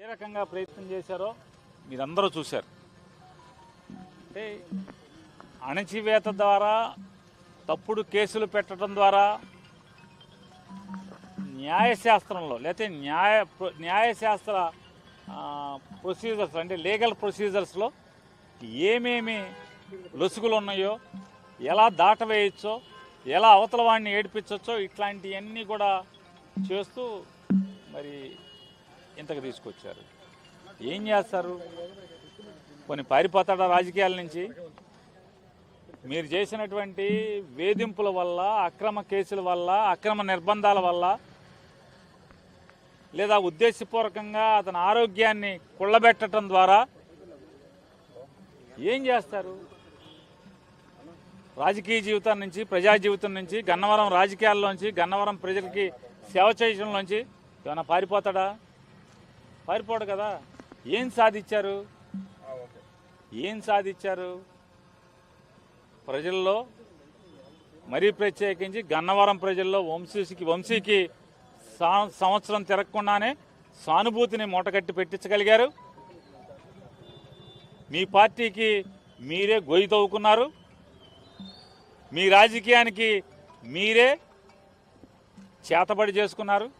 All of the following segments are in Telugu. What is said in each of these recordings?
ఏ రకంగా ప్రయత్నం చేశారో మీరందరూ చూశారు. అంటే అణచివేత ద్వారా తప్పుడు కేసులు పెట్టడం ద్వారా న్యాయశాస్త్రంలో లేకపోతే న్యాయ న్యాయశాస్త్ర ప్రొసీజర్స్ అంటే లీగల్ ప్రొసీజర్స్లో ఏమేమి లొసుగులు ఉన్నాయో ఎలా దాటవేయచ్చో ఎలా అవతల వాడిని ఏడిపించవచ్చో ఇట్లాంటివన్నీ కూడా చేస్తూ మరి ఇంతకు తీసుకొచ్చారు. ఏం చేస్తారు? కొన్ని పారిపోతాడా రాజకీయాల నుంచి? మీరు చేసినటువంటి వేధింపుల వల్ల అక్రమ కేసుల వల్ల అక్రమ నిర్బంధాల వల్ల లేదా ఉద్దేశపూర్వకంగా అతని ఆరోగ్యాన్ని కుళ్ళబెట్టడం ద్వారా ఏం చేస్తారు? రాజకీయ జీవితం నుంచి ప్రజా జీవితం నుంచి గన్నవరం రాజకీయాల్లోంచి గన్నవరం ప్రజలకి సేవ చేయడంలోంచి ఏమైనా పారిపోతాడా? పారిపోడు కదా. ఏం సాధించారు? ఏం సాధించారు? ప్రజల్లో మరీ ప్రత్యేకించి గన్నవరం ప్రజల్లో వంశీకి వంశీకి సా- సంవత్సరం తిరగకుండానే సానుభూతిని మూటగట్టి పెట్టించగలిగారు. మీ పార్టీకి మీరే గొయ్యి తవ్వుకున్నారు. మీ రాజకీయానికి మీరే చేతబడి చేసుకున్నారు.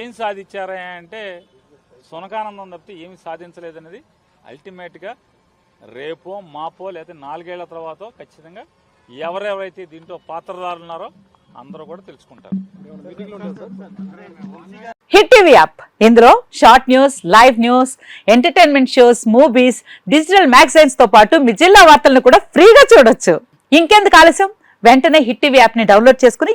ఏం సాధించారా అంటే సునకానందం తప్పితే ఏమి సాధించలేదనేది అల్టిమేట్గా రేపో మాపో లేదా నాలుగేళ్ళ తర్వాత ఖచ్చితంగా ఎవరెవరైతే దీంట్లో పాత్రదారులు ఉన్నారో అందరూ కూడా తెలుసుకుంటారు. Hit TV app. ఇందులో short news live news entertainment shows movies digital మ్యాగజైన్స్తో పాటు మీ జిల్లా వార్తలను కూడా ఫ్రీగా చూడొచ్చు. ఇంకెందుకు ఆలస్యం? వెంటనే హిట్ టీవీ యాప్ని డౌన్లోడ్ చేసుకుని